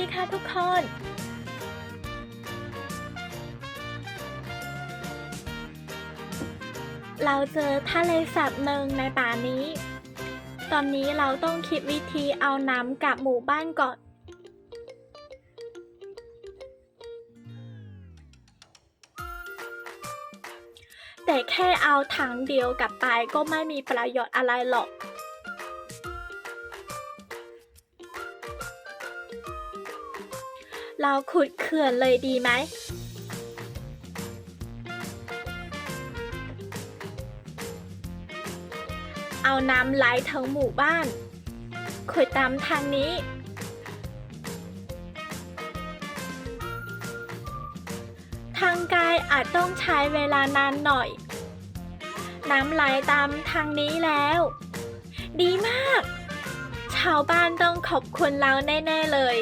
ดีค่ะทุกคน เราเจอทะเลสาบหนึ่งในป่านี้ ตอนนี้เราต้องคิดวิธีเอาน้ำกลับหมู่บ้านก่อน แต่แค่เอาถังเดียวกลับไปก็ไม่มีประโยชน์อะไรหรอก เราขุดเขื่อนเลยดีไหม เอาน้ำไหลทั้งหมู่บ้าน ขุดตามทางนี้ ทางกายอาจต้องใช้เวลานานหน่อย น้ำไหลตามทางนี้แล้ว ดีมาก ชาวบ้านต้องขอบคุณเราแน่ ๆ เลย